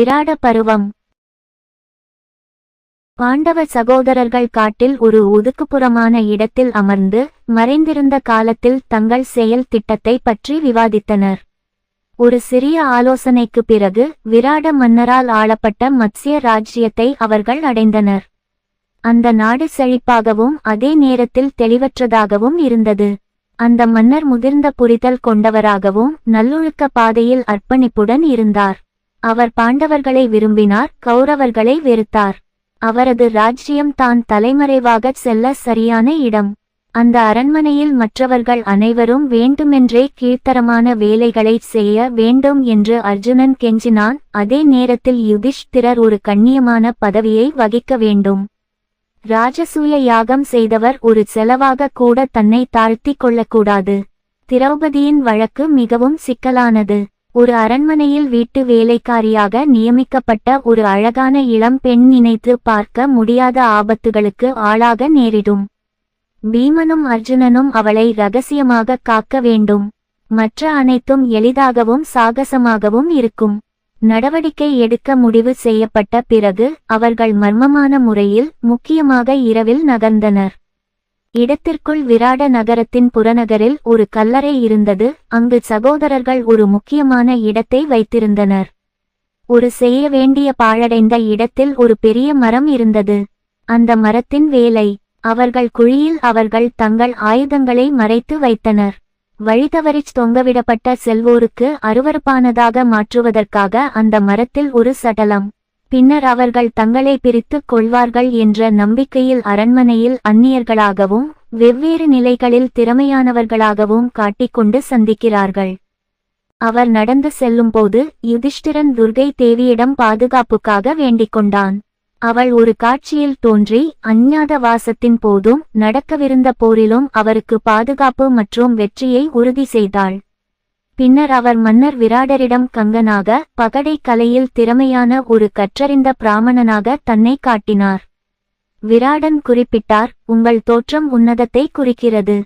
விராட பருவம். பாண்டவ சகோதரர்கள் காட்டில் ஒரு ஒதுக்குப்புறமான இடத்தில் அமர்ந்து மறைந்திருந்த காலத்தில் தங்கள் செயல் திட்டத்தை பற்றி விவாதித்தனர். ஒரு சிறிய ஆலோசனைக்கு பிறகு விராட மன்னரால் ஆளப்பட்ட மத்சிய ராஜ்யத்தை அவர்கள் அடைந்தனர். அந்த நாடு செழிப்பாகவும் அதே நேரத்தில் தெளிவற்றதாகவும் இருந்தது. அந்த மன்னர் முதிர்ந்த புரிதல் கொண்டவராகவும் நல்லொழுக்க பாதையில் அர்ப்பணிப்புடன் இருந்தார். அவர் பாண்டவர்களை விரும்பினார் கௌரவர்களை வெறுத்தார். அவரது ராஜ்யம் தான் தலைமறைவாகச் செல்ல சரியான இடம். அந்த அரண்மனையில் மற்றவர்கள் அனைவரும் வேண்டுமென்றே கீழ்த்தரமான வேலைகளை செய்ய வேண்டும் என்று அர்ஜுனன் கெஞ்சினான். அதே நேரத்தில் யுதிஷ்திரர் ஒரு கண்ணியமான பதவியை வகிக்க வேண்டும். ராஜசூய யாகம் செய்தவர் ஒரு செலவாக கூட தன்னை தாழ்த்திக் கொள்ளக்கூடாது. திரௌபதியின் வழக்கு மிகவும் சிக்கலானது. ஒரு அரண்மனையில் வீட்டு வேலைக்காரியாக நியமிக்கப்பட்ட ஒரு அழகான இளம் பெண் நினைத்து பார்க்க முடியாத ஆபத்துகளுக்கு ஆளாக நேரிடும். பீமனும் அர்ஜுனனும் அவளை ரகசியமாக காக்க வேண்டும். மற்ற அனைத்தும் எளிதாகவும் சாகசமாகவும் இருக்கும். நடவடிக்கை எடுக்க முடிவு செய்யப்பட்ட பிறகு அவர்கள் மர்மமான முறையில் முக்கியமாக இரவில் நகர்ந்தனர். இடத்திற்குள் விராட நகரத்தின் புறநகரில் ஒரு கல்லறை இருந்தது. அங்கு சகோதரர்கள் ஒரு முக்கியமான இடத்தை வைத்திருந்தனர். ஒரு செய்ய வேண்டிய பாழடைந்த இடத்தில் ஒரு பெரிய மரம் இருந்தது. அந்த மரத்தின் வேலை அவர்கள் குழியில் அவர்கள் தங்கள் ஆயுதங்களை மறைத்து வைத்தனர். வழிதவறிச் தொங்கவிடப்பட்ட செல்வோருக்கு அருவருப்பானதாக மாற்றுவதற்காக அந்த மரத்தில் ஒரு சடலம் பின்னர் அவர்கள் தங்களை பிரித்துக் கொள்வார்கள் என்ற நம்பிக்கையில் அரண்மனையில் அந்நியர்களாகவும் வெவ்வேறு நிலைகளில் திறமையானவர்களாகவும் காட்டிக்கொண்டு சந்திக்கிறார்கள். அவர் நடந்து செல்லும்போது யுதிஷ்டிரன் துர்கை தேவியிடம் பாதுகாப்புக்காக வேண்டிக் கொண்டான். அவள் ஒரு காட்சியில் தோன்றி அஞ்ஞாத வாசத்தின் போதும் நடக்கவிருந்த போரிலும் அவருக்கு பாதுகாப்பு மற்றும் வெற்றியை உறுதி செய்தாள். பின்னர் அவர் மன்னர் விராடரிடம் கங்கனாக பகடை கலையில் திறமையான ஒரு கற்றறிந்த பிராமணனாக தன்னை காட்டினார். விராடன் குறிப்பிட்டார் உங்கள் தோற்றம் உன்னதத்தை குறிக்கிறது.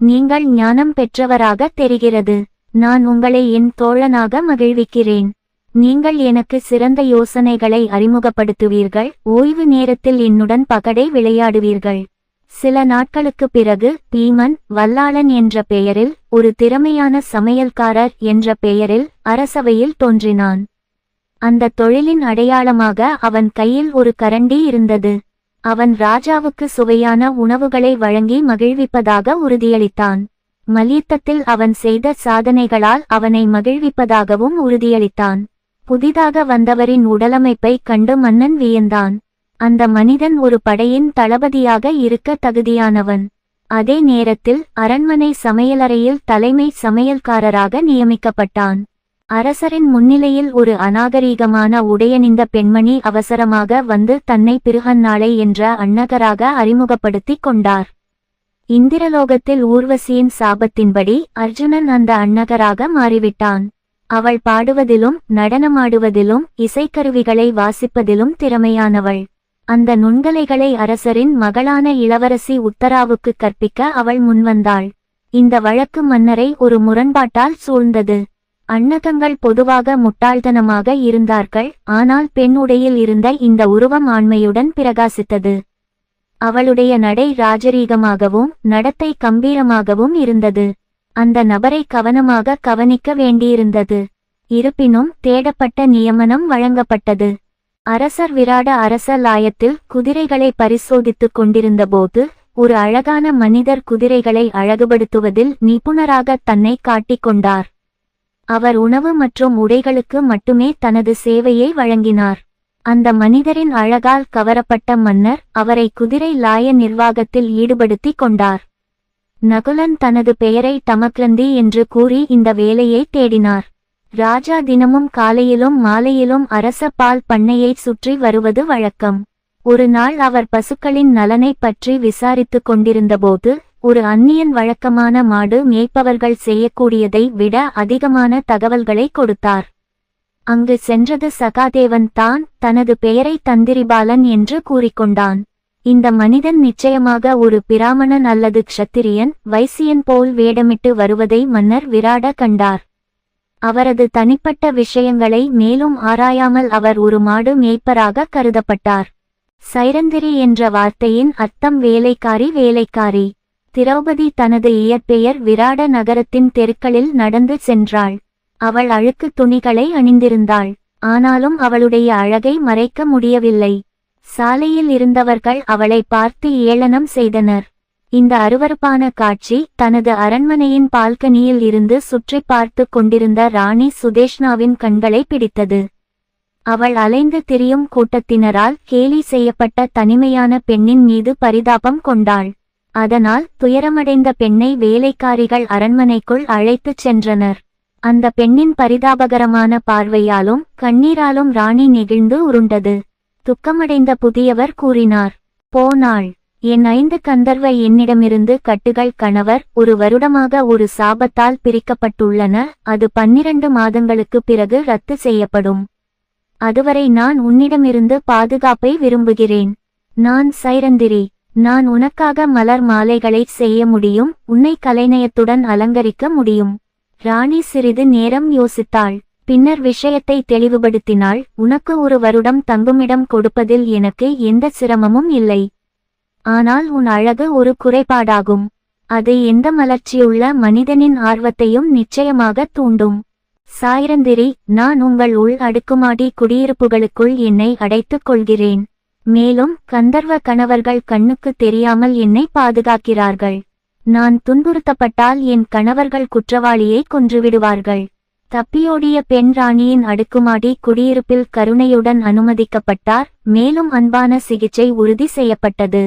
நீங்கள் ஞானம் பெற்றவராக தெரிகிறது. நான் உங்களை என் தோழனாக மகிழ்விக்கிறேன். நீங்கள் எனக்கு சிறந்த யோசனைகளை அறிமுகப்படுத்துவீர்கள். ஓய்வு நேரத்தில் என்னுடன் பகடை விளையாடுவீர்கள். சில நாட்களுக்கு பிறகு பீமன் வல்லாளன் என்ற பெயரில் ஒரு திறமையான சமையல்காரர் என்ற பெயரில் அரசவையில் தோன்றினான். அந்த தொழிலின் அடையாளமாக அவன் கையில் ஒரு கரண்டி இருந்தது. அவன் ராஜாவுக்கு சுவையான உணவுகளை வழங்கி மகிழ்விப்பதாக உறுதியளித்தான். மல்யுத்தத்தில் அவன் செய்த சாதனைகளால் அவனை மகிழ்விப்பதாகவும் உறுதியளித்தான். புதிதாக வந்தவரின் உடலமைப்பை கண்டு மன்னன் வியந்தான். அந்த மனிதன் ஒரு படையின் தளபதியாக இருக்க தகுதியானவன். அதே நேரத்தில் அரண்மனை சமையலறையில் தலைமை சமையல்காரராக நியமிக்கப்பட்டான். அரசரின் முன்னிலையில் ஒரு அநாகரீகமான உடையணிந்த பெண்மணி அவசரமாக வந்து தன்னை பிருகன்னாளை என்ற அன்னகராக அறிமுகப்படுத்திக் கொண்டார். இந்திரலோகத்தில் ஊர்வசியின் சாபத்தின்படி அர்ஜுனன் அந்த அன்னகராக மாறிவிட்டான். அவள் பாடுவதிலும் நடனமாடுவதிலும் இசைக்கருவிகளை வாசிப்பதிலும் திறமையானவள். அந்த நுண்கலைகளை அரசரின் மகளான இளவரசி உத்தராவுக்கு கற்பிக்க அவள் முன்வந்தாள். இந்த வழக்கு மன்னரை ஒரு முரண்பாட்டால் சூழ்ந்தது. அன்னகங்கள் பொதுவாக முட்டாள்தனமாக இருந்தார்கள் ஆனால் பெண் உடையில் இருந்த இந்த உருவம் ஆண்மையுடன் பிரகாசித்தது. அவளுடைய நடை ராஜரீகமாகவும் நடத்தை கம்பீரமாகவும் இருந்தது. அந்த நபரை கவனமாக கவனிக்க வேண்டியிருந்தது. இருப்பினும் தேடப்பட்ட நியமனம் வழங்கப்பட்டது. அரசர் விராட அரச லாயத்தில் குதிரைகளை பரிசோதித்துக் கொண்டிருந்தபோது ஒரு அழகான மனிதர் குதிரைகளை அழகுபடுத்துவதில் நிபுணராக தன்னை காட்டிக்கொண்டார் அவர் உணவு மற்றும் உடைகளுக்கு மட்டுமே தனது சேவையை வழங்கினார். அந்த மனிதரின் அழகால் கவரப்பட்ட மன்னர் அவரை குதிரை லாய நிர்வாகத்தில் ஈடுபடுத்திக் கொண்டார். நகுலன் தனது பெயரை தமக்ரந்தி என்று கூறி இந்த வேலையை தேடினார். ராஜா தினமும் காலையிலும் மாலையிலும் அரச பால் பண்ணையைச் சுற்றி வருவது வழக்கம். ஒரு நாள் அவர் பசுக்களின் நலனைப் பற்றி விசாரித்துக் கொண்டிருந்தபோது ஒரு அந்நியன் வழக்கமான மாடு மேய்ப்பவர்கள் செய்யக்கூடியதை விட அதிகமான தகவல்களை கொடுத்தார். அங்கு சென்றது சகாதேவன் தான் தனது பெயரை தந்திரிபாலன் என்று கூறிக்கொண்டான். இந்த மனிதன் நிச்சயமாக ஒரு பிராமணன் அல்லது க்ஷத்திரியன் வைசியன் போல் வேடமிட்டு வருவதை மன்னர் விராட கண்டார். அவரது தனிப்பட்ட விஷயங்களை மேலும் ஆராயாமல் அவர் ஒரு மாடு மேய்ப்பராக கருதப்பட்டார். சைரந்திரி என்ற வார்த்தையின் அர்த்தம் வேலைக்காரி வேலைக்காரி. திரௌபதி தனது இயற்பெயர் விராட நகரத்தின் தெருக்களில் நடந்து சென்றாள். அவள் அழுக்கு துணிகளை அணிந்திருந்தாள். ஆனாலும் அவளுடைய அழகை மறைக்க முடியவில்லை. சாலையில் இருந்தவர்கள் அவளை பார்த்து ஏளனம் செய்தனர். இந்த அருவருப்பான காட்சி தனது அரண்மனையின் பால்கனியில் இருந்து சுற்றி பார்த்து கொண்டிருந்த ராணி சுதேஷ்னாவின் கண்களை பிடித்தது. அவள் அலைந்து திரியும் கூட்டத்தினரால் கேலி செய்யப்பட்ட தனிமையான பெண்ணின் மீது பரிதாபம் கொண்டாள். அதனால் துயரமடைந்த பெண்ணை வேலைக்காரிகள் அரண்மனைக்குள் அழைத்துச் சென்றனர். அந்த பெண்ணின் பரிதாபகரமான பார்வையாலும் கண்ணீராலும் ராணி நெகிழ்ந்து உருண்டது. துக்கமடைந்த புதியவர் கூறினார் போனாள் என் ஐந்து கந்தர்வ என்னிடமிருந்து கட்டுகள் கணவர் ஒரு வருடமாக ஒரு சாபத்தால் பிரிக்கப்பட்டுள்ளன அது பன்னிரண்டு மாதங்களுக்கு பிறகு ரத்து செய்யப்படும். அதுவரை நான் உன்னிடமிருந்து பாதுகாப்பை விரும்புகிறேன். நான் சைரந்திரி நான் உனக்காக மலர் மாலைகளை செய்ய முடியும் உன்னை கலைநயத்துடன் அலங்கரிக்க முடியும். ராணி சிறிது நேரம் யோசித்தாள் பின்னர் விஷயத்தை தெளிவுபடுத்தினாள் உனக்கு ஒரு வருடம் தங்குமிடம் கொடுப்பதில் எனக்கு எந்த சிரமமும் இல்லை. ஆனால் உன் அழகு ஒரு குறைபாடாகும். அது எந்த மலர்ச்சியுள்ள மனிதனின் ஆர்வத்தையும் நிச்சயமாக தூண்டும். சாயிரந்திரி நான் உங்கள் உள் அடுக்குமாடி குடியிருப்புகளுக்குள் என்னை அடைத்துக் கொள்கிறேன். மேலும் கந்தர்வ கணவர்கள் கண்ணுக்கு தெரியாமல் என்னை பாதுகாக்கிறார்கள். நான் துன்புறுத்தப்பட்டால் என் கணவர்கள் குற்றவாளியை கொன்றுவிடுவார்கள். தப்பியோடிய பெண் ராணியின் அடுக்குமாடி குடியிருப்பில் கருணையுடன் அனுமதிக்கப்பட்டார். மேலும் அன்பான சிகிச்சை உறுதி செய்யப்பட்டது.